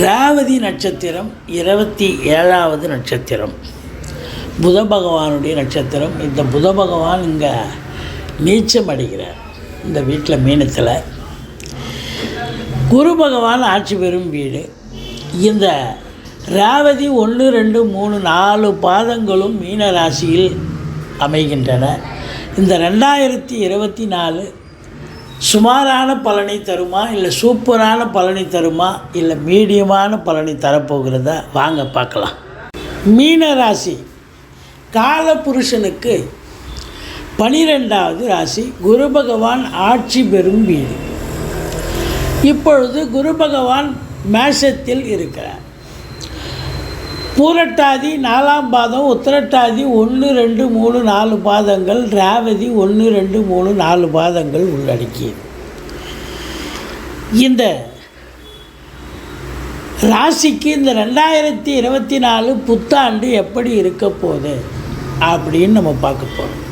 ரேவதி நட்சத்திரம் இருபத்தி ஏழாவது நட்சத்திரம். புத பகவானுடைய நட்சத்திரம். இந்த புத பகவான் இங்கே நீச்சம் அடைகிறார் இந்த வீட்டில் மீனத்தில். குரு பகவான் ஆட்சி பெறும் வீடு. இந்த ரேவதி ஒன்று ரெண்டு மூணு நாலு பாதங்களும் மீன ராசியில் அமைகின்றன. இந்த ரெண்டாயிரத்தி இருபத்தி நாலு சுமாரான பலனை தருமா இல்லை சூப்பரான பலனை தருமா இல்லை மீடியமான பலனை தரப்போகிறதா? வாங்க பார்க்கலாம். மீன ராசி. காலபுருஷனுக்கு பனிரெண்டாவது ராசி. குரு பகவான் ஆட்சி பெறும் வீடு. இப்பொழுது குரு பகவான் மேஷத்தில் இருக்கிறார். பூரட்டாதி நாலாம் பாதம் உத்திரட்டாதி ஒன்று ரெண்டு மூணு நாலு பாதங்கள் ராவதி ஒன்று ரெண்டு மூணு நாலு பாதங்கள் உள்ளடக்கியது. இந்த ராசிக்கு இந்த ரெண்டாயிரத்தி இருபத்தி நாலு புத்தாண்டு எப்படி இருக்க போகுது அப்படின்னு நம்ம பார்க்க போகிறோம்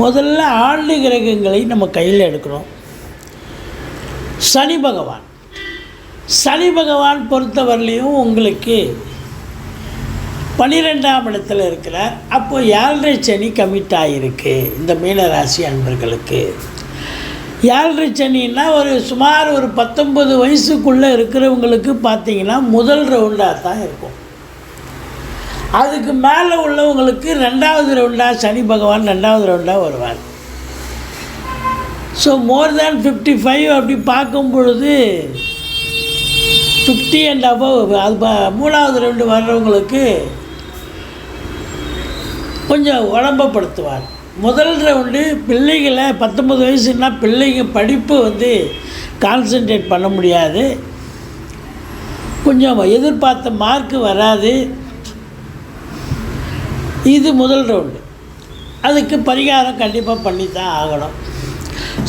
முதல்ல ஆண்டு கிரகங்களை நம்ம கையில் எடுக்கிறோம். சனி பகவான். சனி பகவான் பொறுத்தவரையிலையும் உங்களுக்கு பனிரெண்டாம் இடத்துல இருக்கிறார் அப்போ ஏழரை சனி கமிட் ஆகிருக்கு இந்த மீனராசி அன்பர்களுக்கு. ஏழரை சனின்னா ஒரு சுமார் ஒரு பத்தொம்பது வயசுக்குள்ளே இருக்கிறவங்களுக்கு பார்த்தீங்கன்னா முதல் ரவுண்டாக தான் இருக்கும். அதுக்கு மேலே உள்ளவங்களுக்கு ரெண்டாவது ரவுண்டாக சனி பகவான் ரெண்டாவது ரவுண்டாக வருவார். So more than fifty five அப்படி பார்க்கும் பொழுது ஃபிஃப்டி அண்ட் அபவ் அது மூணாவது ரெண்டு வர்றவங்களுக்கு கொஞ்சம் உடம்பப்படுத்துவார். முதல் ரவுண்டு பிள்ளைகளை பத்தொம்பது வயசுன்னா பிள்ளைங்க படிப்பு வந்து கான்சென்ட்ரேட் பண்ண முடியாது. கொஞ்சம் எதிர்பார்த்த மார்க்கு வராது. இது முதல் ரவுண்டு அதுக்கு பரிகாரம் கண்டிப்பாக பண்ணித்தான் ஆகணும்.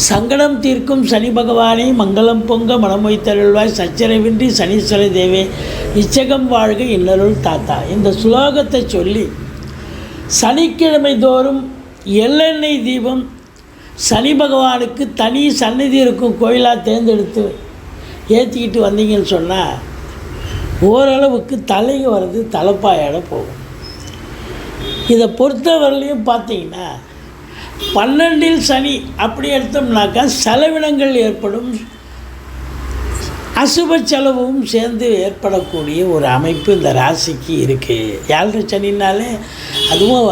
சங்கடம் தீர்க்கும் சனி பகவானே மங்களம் பொங்க மனம் வைத்தருள்வாய். சச்சரவின்றி சனீஸ்வர தேவே. இச்சகம் வாழ்க இன்னருள் தாத்தா. இந்த சுலோகத்தை சொல்லி சனிக்கிழமை தோறும் எள்ளெண்ணெய் தீபம் சனி பகவானுக்கு தனி சந்நிதி இருக்கும் கோயிலாக தேர்ந்தெடுத்து ஏற்றிக்கிட்டு வந்தீங்கன்னு சொன்னால் ஓரளவுக்கு தலைக்கு வர்றது தலைப்பாயோட போகும். இதை பொறுத்தவரையிலையும் பார்த்தீங்கன்னா பன்னெண்டில் சனி அப்படி எடுத்தோம்னாக்கா செலவினங்கள் ஏற்படும். அசுப செலவும் சேர்ந்து ஏற்படக்கூடிய ஒரு அமைப்பு இந்த ராசிக்கு இருக்குது ஏழரை சனினாலே அதுவும்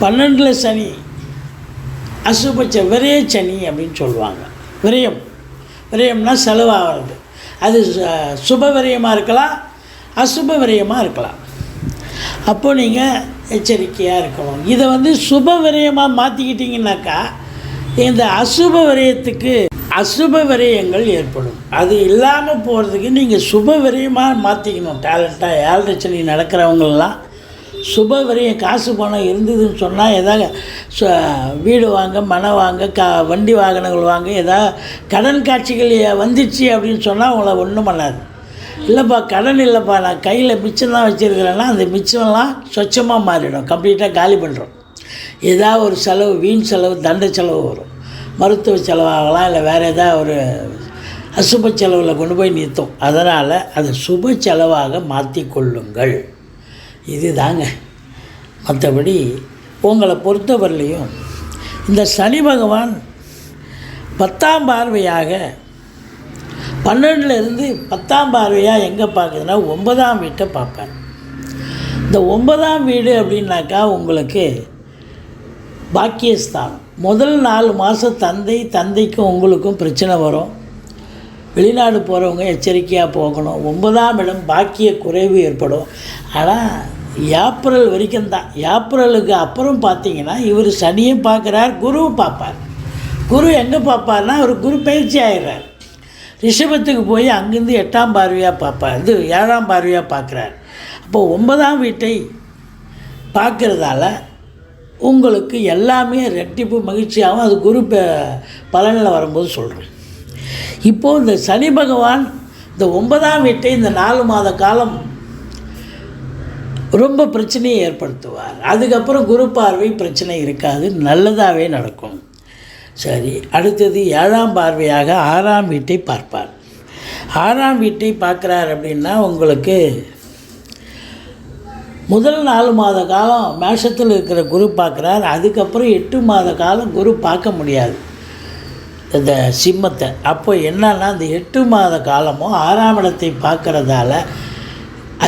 பன்னெண்டில் சனி அசுப விரைய சனி அப்படின்னு சொல்லுவாங்க. விரயம். விரயம்னா செலவாகிறது. அது சுப விரயமாக இருக்கலாம் அசுப விரயமாக இருக்கலாம். அப்போ நீங்கள் எச்சரிக்கையாக இருக்கணும். இதை வந்து சுப விரயமாக மாற்றிக்கிட்டிங்கனாக்கா இந்த அசுப விரயத்துக்கு அசுப விரயங்கள் ஏற்படும். அது இல்லாமல் போகிறதுக்கு நீங்கள் சுப விரயமாக மாற்றிக்கணும் டேலண்ட்டாக ஏழரை நடக்கிறவங்களெலாம் சுப விரயம் காசு பணம் இருந்ததுன்னு சொன்னால் எதாவது ச- வீடு வாங்க மனை வாங்க கா வண்டி வாகனங்கள் வாங்க எதாவது கடன் காட்சிகள் வந்துச்சு அப்படின்னு சொன்னால் அவங்கள ஒன்றும் பண்ணாது. இல்லைப்பா கடன் இல்லைப்பா நான் கையில் மிச்சம் தான் வச்சுருக்கிறேன்னா அந்த மிச்சம்லாம் சொச்சமாக மாறிடும். கம்ப்ளீட்டாக காலி பண்ணுறோம் ஏதாவது ஒரு செலவு வீண் செலவு தண்ட செலவு வரும். மருத்துவ செலவாகலாம் இல்லை வேறு ஏதாவது ஒரு அசுப செலவில் கொண்டு போய் நிறுத்தும். அதனால் அதை சுப செலவாக மாற்றிக்கொள்ளுங்கள் இது தாங்க மற்றபடி உங்களை பொறுத்தவரையிலையும் இந்த சனி பகவான் பத்தாம் பார்வையாக பன்னெண்டுலேருந்து பத்தாம் பார்வையாக எங்கே பார்க்குதுன்னா ஒன்பதாம் வீட்டை பார்ப்பேன் இந்த ஒன்பதாம் வீடு அப்படின்னாக்கா உங்களுக்கு பாக்கியஸ்தானம். முதல் நாலு மாதம் தந்தை தந்தைக்கும் உங்களுக்கும் பிரச்சனை வரும். வெளிநாடு போகிறவங்க எச்சரிக்கையாக போகணும். ஒன்பதாம் இடம் பாக்கிய குறைவு ஏற்படும். ஆனால் ஏப்ரல் வரைக்கும் தான். ஏப்ரலுக்கு அப்புறம் பார்த்தீங்கன்னா இவர் சனியும் பார்க்குறார் குருவும் பார்ப்பார் குரு எங்கே பார்ப்பார்னா அவர் குரு பயிற்சி ஆயிடுறார். ரிஷபத்துக்கு போய் அங்கேருந்து எட்டாம் பார்வையாக பார்ப்பார் இது ஏழாம் பார்வையாக பார்க்குறார் அப்போ ஒன்பதாம் வீட்டை பார்க்குறதால உங்களுக்கு எல்லாமே ரெட்டிப்பு மகிழ்ச்சியாகவும் அது குரு பலனில் வரும்போது சொல்கிறேன் இப்போது இந்த சனி பகவான் இந்த ஒன்பதாம் வீட்டை இந்த நாலு மாத காலம் ரொம்ப பிரச்சனையை ஏற்படுத்துவார். அதுக்கப்புறம் குரு பார்வை பிரச்சனை இருக்காது. நல்லதாகவே நடக்கும். சரி அடுத்தது ஏழாம் பார்வையாக ஆறாம் வீட்டை பார்ப்பார். ஆறாம் வீட்டை பார்க்குறார் அப்படின்னா உங்களுக்கு முதல் நாலு மாத காலம் மேஷத்தில் இருக்கிற குரு பார்க்குறார். அதுக்கப்புறம் எட்டு மாத காலம் குரு பார்க்க முடியாது. இந்த சிம்மத்தை. அப்போ என்னன்னா அந்த எட்டு மாத காலமும் ஆறாம் இடத்தை பார்க்குறதால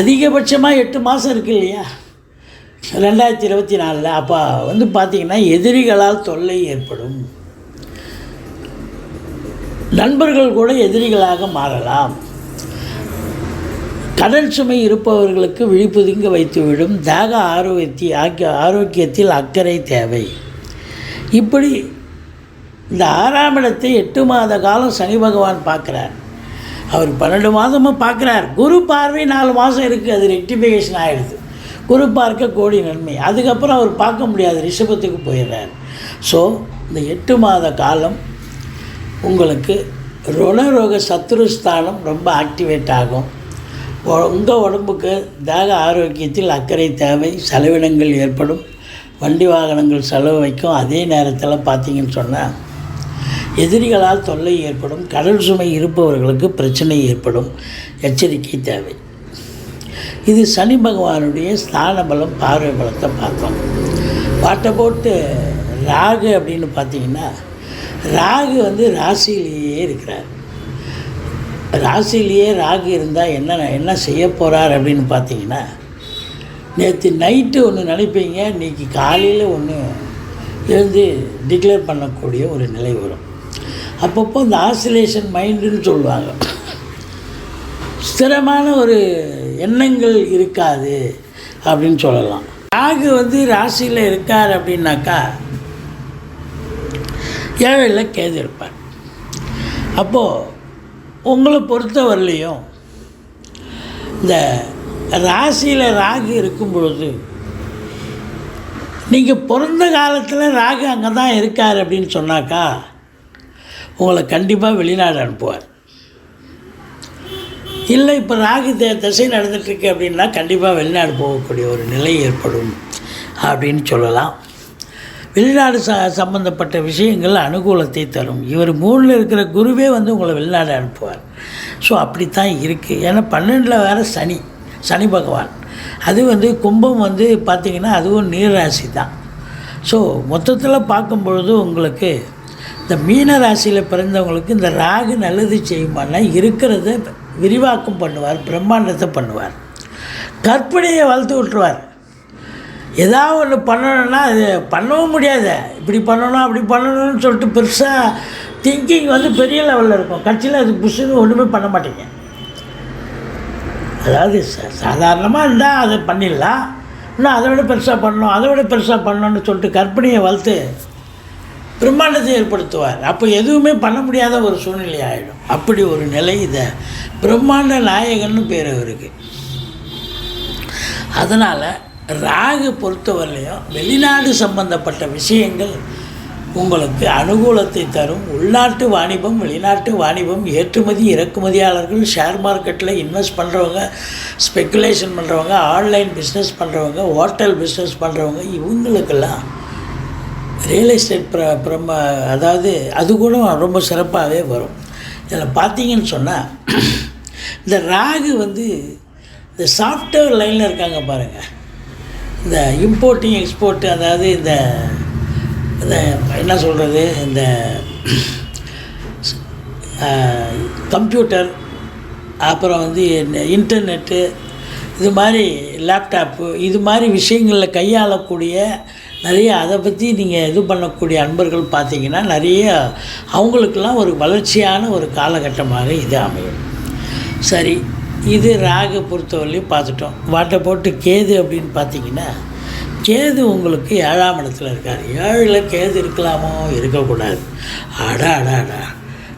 அதிகபட்சமாக எட்டு மாதம் இருக்கு இல்லையா? ரெண்டாயிரத்தி இருபத்தி நாலில். அப்போ வந்து பார்த்திங்கன்னா எதிரிகளால் தொல்லை ஏற்படும். நண்பர்கள் கூட எதிரிகளாக மாறலாம். கடல் சுமை இருப்பவர்களுக்கு விழிப்புதுங்க வைத்துவிடும் தாக ஆரோக்கியத்தி ஆக்கிய ஆரோக்கியத்தில் அக்கறை தேவை. இப்படி இந்த ஆறாம் இடத்தை எட்டு மாத காலம் சனி பகவான் பார்க்குறார். அவர் பன்னெண்டு மாதமும் பார்க்குறார். குரு பார்வை நாலு மாதம் இருக்குது அது ரெக்டிஃபிகேஷன் ஆகிடுது குரு பார்க்க கோடி நன்மை. அதுக்கப்புறம் அவர் பார்க்க முடியாது ரிஷபத்துக்கு போயிடுறார். ஸோ இந்த எட்டு மாத காலம் உங்களுக்கு ருணரோக சத்ருஸ்தானம் ரொம்ப ஆக்டிவேட் ஆகும். உங்கள் உடம்புக்கு தாக ஆரோக்கியத்தில் அக்கறை தேவை செலவினங்கள் ஏற்படும். வண்டி வாகனங்கள் செலவு வைக்கும். அதே நேரத்தில் பார்த்தீங்கன்னு சொன்னால் எதிரிகளால் தொல்லை ஏற்படும். கடல் சுமை இருப்பவர்களுக்கு பிரச்சனை ஏற்படும். எச்சரிக்கை தேவை. இது சனி பகவானுடைய ஸ்தான பலம் பார்வை பலத்தை பார்த்தோம் பாட்டை போட்டு ராகு அப்படின்னு பார்த்தீங்கன்னா ராகு வந்து ராசியிலேயே இருக்கிறார். ராசிலேயே ராகு இருந்தால் என்ன என்ன செய்ய போகிறார் அப்படின்னு பார்த்தீங்கன்னா நேற்று நைட்டு ஒன்று நினைப்பீங்க இன்றைக்கி காலையில் ஒன்று எழுந்து டிக்ளேர் பண்ணக்கூடிய ஒரு நிலை வரும். அப்பப்போ இந்த ஆசிலேஷன் மைண்டுன்னு சொல்லுவாங்க. ஸ்திரமான ஒரு எண்ணங்கள் இருக்காது அப்படின்னு சொல்லலாம். ராகு வந்து ராசியில் இருக்கார் அப்படின்னாக்கா ஏழையில் கேது இருப்பார். அப்போது உங்களை பொறுத்தவரையிலையும் இந்த ராசியில் ராகு இருக்கும் பொழுது நீங்கள் பிறந்த காலத்தில் ராகு அங்கே தான் இருக்கார் அப்படின்னு சொன்னாக்கா உங்களை கண்டிப்பாக வெளிநாடு அனுப்புவார். இல்லை இப்போ ராகு த திசை நடந்துட்டுருக்கு அப்படின்னா கண்டிப்பாக வெளிநாடு போகக்கூடிய ஒரு நிலை ஏற்படும் அப்படின்னு சொல்லலாம். வெளிநாடு ச சம்பந்தப்பட்ட விஷயங்கள் அனுகூலத்தை தரும். இவர் மூணில் இருக்கிற குருவே வந்து உங்களை வெளிநாடு அனுப்புவார். ஸோ அப்படித்தான் இருக்குது ஏன்னா பன்னெண்டில் வேறு சனி சனி பகவான். அது வந்து கும்பம் வந்து பார்த்திங்கன்னா அதுவும் நீர்ராசி தான் ஸோ மொத்தத்தில் பார்க்கும் பொழுது உங்களுக்கு இந்த மீன ராசியில் பிறந்தவங்களுக்கு இந்த ராகு நல்லது செய்யுமானா இருக்கிறத விரிவாக்கம் பண்ணுவார் பிரம்மாண்டத்தை பண்ணுவார். கற்பனையை வளர்த்து விட்டுருவார். ஏதாவது ஒன்று பண்ணணும்னா அது பண்ணவும் முடியாது. இப்படி பண்ணணும் அப்படி பண்ணணும்னு சொல்லிட்டு பெருசாக திங்கிங் வந்து பெரிய லெவலில் இருக்கும். கட்சியில் அது புஷுன்னு ஒன்றுமே பண்ண மாட்டீங்க. அதாவது ச சாதாரணமாக இருந்தால் அதை பண்ணிடலாம். இன்னும் அதை விட பெருசாக பண்ணணும் அதை விட பெருசாக பண்ணணும்னு சொல்லிட்டு கற்பனையை வளர்த்து பிரம்மாண்டத்தை ஏற்படுத்துவார். அப்போ எதுவுமே பண்ண முடியாத ஒரு சூழ்நிலை ஆகிடும் அப்படி ஒரு நிலை இதை பிரம்மாண்ட நாயகன்னு பேர் அவருக்கு. அதனால் ராகு பொறுத்தவரையிலையும் வெளிநாடு சம்பந்தப்பட்ட விஷயங்கள் உங்களுக்கு அனுகூலத்தை தரும். உள்நாட்டு வாணிபம் வெளிநாட்டு வாணிபம் ஏற்றுமதி இறக்குமதியாளர்கள் ஷேர் மார்க்கெட்டில் இன்வெஸ்ட் பண்ணுறவங்க ஸ்பெக்குலேஷன் பண்ணுறவங்க ஆன்லைன் பிஸ்னஸ் பண்ணுறவங்க ஹோட்டல் பிஸ்னஸ் பண்ணுறவங்க இவங்களுக்கெல்லாம் ரியல் எஸ்டேட் ப்ர பிரம்ம அதாவது அது கூட ரொம்ப சிறப்பாகவே வரும். இதில் பார்த்தீங்கன்னு சொன்னால் இந்த ராகு வந்து இந்த சாஃப்ட்வேர் லைனில் இருக்காங்க பாருங்கள் இந்த இம்போர்ட்டிங் எக்ஸ்போர்ட்டு அதாவது இந்த இந்த என்ன சொல்கிறது இந்த கம்ப்யூட்டர் அப்புறம் வந்து இன்டர்நெட்டு இது மாதிரி லேப்டாப்பு இது மாதிரி விஷயங்களில் கையாளக்கூடிய நிறைய அதை பற்றி நீங்கள் இது பண்ணக்கூடிய அன்பர்கள் பார்த்தீங்கன்னா நிறைய அவங்களுக்கெல்லாம் ஒரு வளர்ச்சியான ஒரு காலகட்டமாக இது அமையும். சரி இது ராகு பொறுத்தவரையிலையும் பார்த்துட்டோம். வாட்டை போட்டு கேது அப்படின்னு பார்த்தீங்கன்னா கேது உங்களுக்கு ஏழாம் இடத்துல இருக்கார். ஏழில் கேது இருக்கலாமோ? இருக்கக்கூடாது. அடா அடா அடா.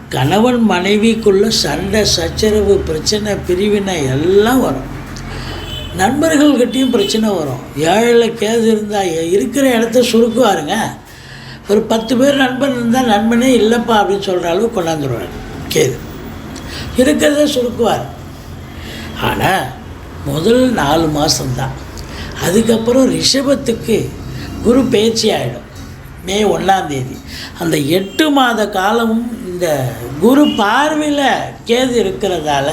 கணவன் மனைவிக்குள்ள சண்டை சச்சரவு பிரச்சனை பிரிவினை எல்லாம் வரும். நண்பர்கள்கிட்டையும் பிரச்சனை வரும். ஏழில் கேது இருந்தால் இருக்கிற இடத்த சுருக்குவாருங்க. ஒரு பத்து பேர் நண்பன் இருந்தால் நண்பனே இல்லைப்பா அப்படின்னு சொல்கிற அளவுக்கு கொண்டாந்துருவார். கேது. இருக்கிறத சுருக்குவார். ஆனால் முதல் நாலு மாதம்தான் அதுக்கப்புறம் ரிஷபத்துக்கு குரு பயிற்சி ஆகிடும் மே ஒன்றாந்தேதி அந்த எட்டு மாத காலமும் இந்த குரு பார்வையில் கேது இருக்கிறதால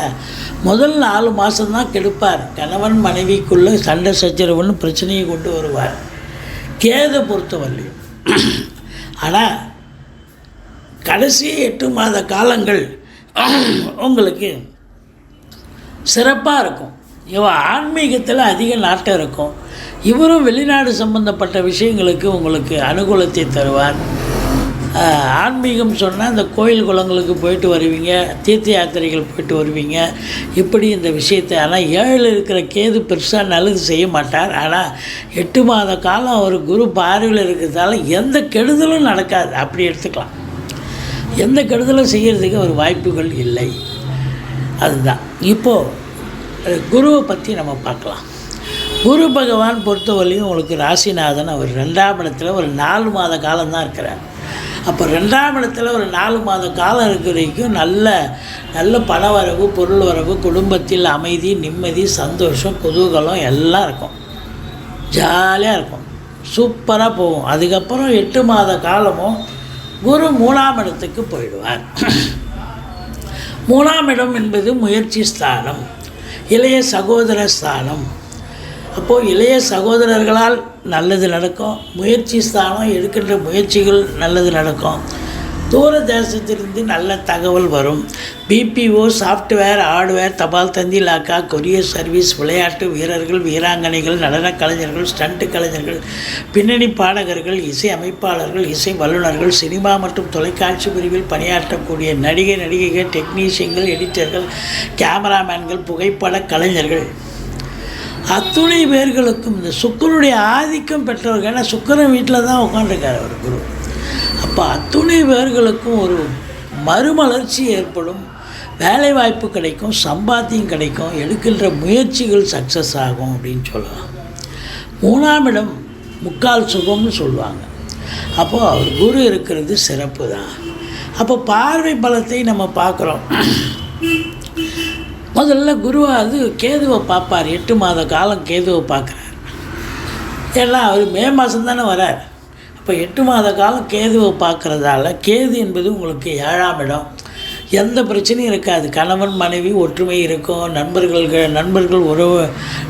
முதல் நாலு மாதம்தான் கெடுப்பார். கணவன் மனைவிக்குள்ளே சண்டை சச்சரவுன்னு பிரச்சனையை கொண்டு வருவார். கேதை பொறுத்தவரையும் ஆனால் கடைசி எட்டு மாத காலங்கள் உங்களுக்கு சிறப்பாக இருக்கும். இவன் ஆன்மீகத்தில் அதிக நாட்டம் இருக்கும். இவரும் வெளிநாடு சம்பந்தப்பட்ட விஷயங்களுக்கு உங்களுக்கு அனுகூலத்தை தருவார். ஆன்மீகம் சொன்னால் இந்த கோயில் குளங்களுக்கு போயிட்டு வருவீங்க தீர்த்த யாத்திரைகள் போயிட்டு வருவீங்க. இப்படி இந்த விஷயத்தை ஆனால் ஏழில் இருக்கிற கேது பெருசாக நல்லது செய்ய மாட்டார். ஆனால் எட்டு மாத காலம் ஒரு குரு பார்வையில் இருக்கிறதால எந்த கெடுதலும் நடக்காது. அப்படி எடுத்துக்கலாம். எந்த கெடுதலும் செய்கிறதுக்கு ஒரு வாய்ப்புகள் இல்லை. அதுதான். இப்போது குருவை பற்றி நம்ம பார்க்கலாம். குரு பகவான் பொறுத்தவரையும் உங்களுக்கு ராசிநாதன் அவர் ரெண்டாம் இடத்துல ஒரு நாலு மாத காலம்தான் இருக்கிறார். அப்போ ரெண்டாம் இடத்துல ஒரு நாலு மாத காலம் இருக்கிற வரைக்கும் நல்ல நல்ல பண வரவு பொருள் வரவு குடும்பத்தில் அமைதி நிம்மதி சந்தோஷம் குதூகலம் எல்லாம் இருக்கும். ஜாலியாக இருக்கும். சூப்பராக போகும். அதுக்கப்புறம் எட்டு மாத காலமும் குரு மூணாம் இடத்துக்கு போயிடுவார். மூணாம் இடம் என்பது முயற்சி ஸ்தானம் இளைய சகோதர ஸ்தானம். அப்போது இளைய சகோதரர்களால் நல்லது நடக்கும் முயற்சி ஸ்தானம் எடுக்கின்ற முயற்சிகள் நல்லது நடக்கும். தூர தேசத்திலிருந்து நல்ல தகவல் வரும். பிபிஓ சாஃப்ட்வேர் ஹார்ட்வேர் தபால் தந்தி லாக்கா கொரியர் சர்வீஸ் விளையாட்டு வீரர்கள் வீராங்கனைகள் நடனக் கலைஞர்கள் ஸ்டண்ட் கலைஞர்கள் பின்னணி பாடகர்கள் இசை அமைப்பாளர்கள் இசை வல்லுநர்கள் சினிமா மற்றும் தொலைக்காட்சி பிரிவில் பணியாற்றக்கூடிய நடிகை நடிகைகள் டெக்னீஷியன்கள் எடிட்டர்கள் கேமராமேன்கள் புகைப்பட கலைஞர்கள். அத்துணை பேர்களுக்கும் இந்த சுக்கரனுடைய ஆதிக்கம் பெற்றவர்கள். ஏன்னா சுக்கரன் வீட்டில் தான் உட்காந்துருக்கார் அவர் குரு. அப்போ அத்துணை பேர்களுக்கும் ஒரு மறுமலர்ச்சி ஏற்படும். வேலை வாய்ப்பு கிடைக்கும் சம்பாத்தியம் கிடைக்கும் எடுக்கின்ற முயற்சிகள் சக்ஸஸ் ஆகும் அப்படின்னு சொல்லலாம். மூணாம் இடம் முக்கால் சுகம்னு சொல்லுவாங்க. அப்போது அவர் குரு இருக்கிறது சிறப்பு தான். அப்போ பார்வை பலத்தை நம்ம பார்க்குறோம். முதல்ல குருவாவது கேதுவை பார்ப்பார். எட்டு மாத காலம் கேதுவை பார்க்குறார். ஏன்னா அவர் மே மாதம் தானே வரார். இப்போ எட்டு மாத காலம் கேதுவை பார்க்குறதால கேது என்பது உங்களுக்கு ஏழாம் இடம். எந்த பிரச்சனையும் இருக்காது. கணவன் மனைவி ஒற்றுமை இருக்கும். நண்பர்கள் நண்பர்கள் உறவு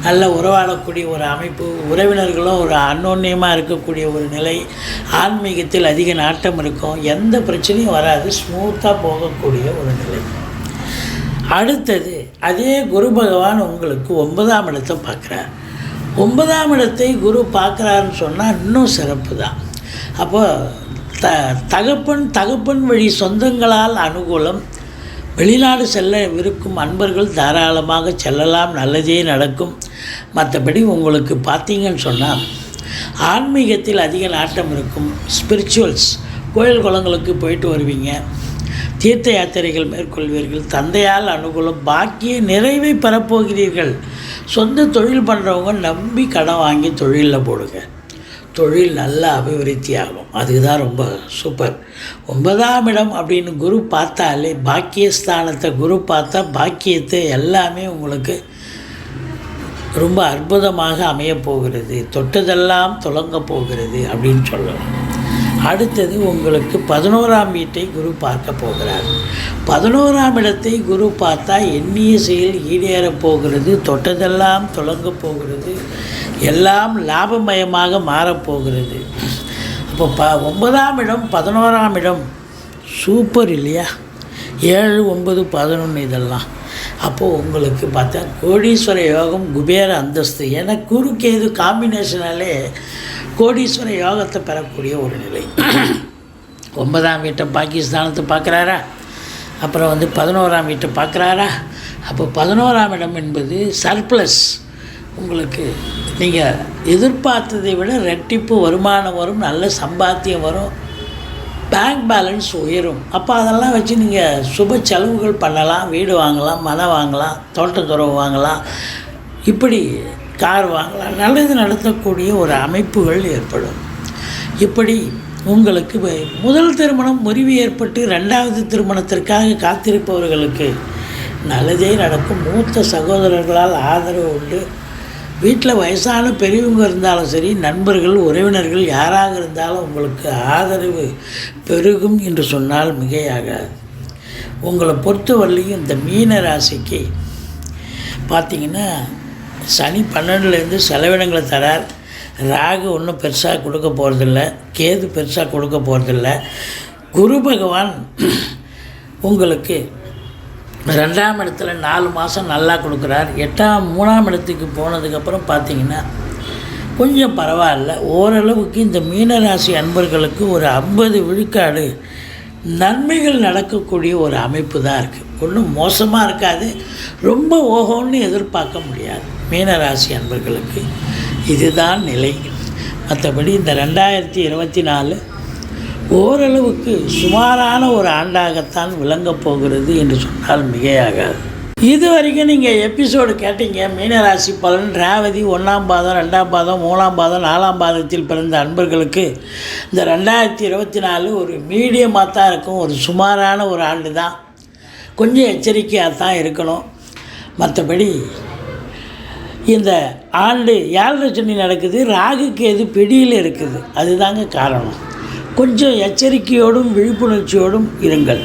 நல்ல உறவாடக்கூடிய ஒரு அமைப்பு. உறவினர்களும் ஒரு அன்னோன்யமாக இருக்கக்கூடிய ஒரு நிலை. ஆன்மீகத்தில் அதிக நாட்டம் இருக்கும். எந்த பிரச்சனையும் வராது. ஸ்மூத்தாக போகக்கூடிய ஒரு நிலை. அடுத்தது அதே குரு பகவான் உங்களுக்கு ஒன்பதாம் இடத்தை பார்க்குறார். ஒன்பதாம் இடத்தை குரு பார்க்குறாருன்னு சொன்னால் இன்னும் சிறப்பு தான் அப்போ த தகப்பன் தகப்பன் வழி சொந்தங்களால் அனுகூலம். வெளிநாடு செல்ல விருக்கும் அன்பர்கள் தாராளமாக செல்லலாம் நல்லதே நடக்கும். மற்றபடி உங்களுக்கு பார்த்தீங்கன்னு சொன்னால் ஆன்மீகத்தில் அதிக நாட்டம் இருக்கும். ஸ்பிரிச்சுவல்ஸ் கோயில் குளங்களுக்கு போயிட்டு வருவீங்க. தீர்த்த யாத்திரைகள் மேற்கொள்வீர்கள். தந்தையால் அனுகூலம் பாக்கிய நிறைவை பெறப்போகிறீர்கள். சொந்த தொழில் பண்ணுறவங்க நம்பி கடன் வாங்கி தொழிலில் போடுங்க. தொழில் நல்லா அபிவிருத்தி ஆகும். அதுதான் ரொம்ப சூப்பர் ஒன்பதாம் இடம் அப்படின்னு குரு பார்த்தாலே பாக்கியஸ்தானத்தை குரு பார்த்தா பாக்கியத்தை எல்லாமே உங்களுக்கு ரொம்ப அற்புதமாக அமையப் போகிறது. தொட்டதெல்லாம் தொடங்க போகிறது அப்படின்னு சொல்லலாம். அடுத்தது உங்களுக்கு பதினோராம் வீட்டை குரு பார்க்க போகிறார். பதினோராம் இடத்தை குரு பார்த்தா எண்ணிய செயல் ஈடேறப் போகிறது. தொட்டதெல்லாம் தொடங்க போகிறது. எல்லாம் லாபமயமாக மாறப்போகிறது. அப்போ ப ஒன்பதாம் இடம் பதினோராம் இடம் சூப்பர் இல்லையா? ஏழு ஒன்பது பதினொன்று இதெல்லாம். அப்போது உங்களுக்கு பார்த்தா கோடீஸ்வர யோகம் குபேர அந்தஸ்து. ஏன்னா குறுக்கேது காம்பினேஷனாலே கோடீஸ்வர யோகத்தை பெறக்கூடிய ஒரு நிலை. ஒன்பதாம் வீட்டை பாகிஸ்தானத்தை பார்க்குறாரா? அப்புறம் வந்து பதினோராம் வீட்டை பார்க்குறாரா? அப்போ பதினோராம் இடம் என்பது சர்ப்ளஸ் உங்களுக்கு நீங்கள் எதிர்பார்த்ததை விட ரெட்டிப்பு வருமானம் வரும் நல்ல சம்பாத்தியம் வரும் பேங்க் பேலன்ஸ் உயரும். அப்போ அதெல்லாம் வச்சு நீங்கள் சுப செலவுகள் பண்ணலாம் வீடு வாங்கலாம் மனை வாங்கலாம் தோட்டத்துறவு வாங்கலாம். இப்படி கார் வாங்கலாம். நல்லது நடத்தக்கூடிய ஒரு அமைப்புகள் ஏற்படும். இப்படி உங்களுக்கு முதல் திருமணம் முறிவு ஏற்பட்டு ரெண்டாவது திருமணத்திற்காக காத்திருப்பவர்களுக்கு நல்லதே நடக்கும். மூத்த சகோதரர்களால் ஆதரவு உண்டு. வீட்டில் வயசான பெரியவங்க இருந்தாலும் சரி நண்பர்கள் உறவினர்கள் யாராக இருந்தாலும் உங்களுக்கு ஆதரவு பெருகும் என்று சொன்னால் மிகையாகாது. உங்களை பொறுத்தவரையிலையும் இந்த மீன ராசிக்கு பார்த்திங்கன்னா சனி பன்னெண்டுலேருந்து செலவினங்களை தரார். ராகு ஒன்றும் பெருசாக கொடுக்க போகிறதில்ல கேது பெருசாக கொடுக்க போகிறதில்ல குரு பகவான் உங்களுக்கு ரெண்டாம் இடத்துல நாலு மாதம் நல்லா கொடுக்குறார். எட்டாம் மூணாம் இடத்துக்கு போனதுக்கப்புறம் பார்த்தீங்கன்னா கொஞ்சம் பரவாயில்ல. ஓரளவுக்கு இந்த மீனராசி அன்பர்களுக்கு ஒரு ஐம்பது விழுக்காடு நன்மைகள் நடக்கக்கூடிய ஒரு அமைப்பு தான் இருக்குது ஒன்றும் மோசமாக இருக்காது. ரொம்ப ஓகோன்னு எதிர்பார்க்க முடியாது. மீனராசி அன்பர்களுக்கு இதுதான் நிலை. மற்றபடி இந்த ரெண்டாயிரத்தி இருபத்தி நாலு ஓரளவுக்கு சுமாரான ஒரு ஆண்டாகத்தான் விளங்கப் போகிறது என்று சொன்னால் மிகையாகாது. இது வரைக்கும் நீங்கள் எபிசோடு கேட்டீங்க மீனராசி பலன் ரேவதி ஒன்றாம் பாதம் ரெண்டாம் பாதம் மூணாம் பாதம் நாலாம் பாதத்தில் பிறந்த அன்பர்களுக்கு இந்த ரெண்டாயிரத்தி இருபத்தி நாலு ஒரு மீடியமாக தான் இருக்கும் ஒரு சுமாரான ஒரு ஆண்டு தான் கொஞ்சம் எச்சரிக்கையாக தான் இருக்கணும். மற்றபடி இந்த ஆண்டு ஏழரை சனி நடக்குது? ராகுக்கு எது பிடியில் இருக்குது? அதுதாங்க காரணம். கொஞ்சம் எச்சரிக்கையோடும் விழிப்புணர்ச்சியோடும் இருங்கள்.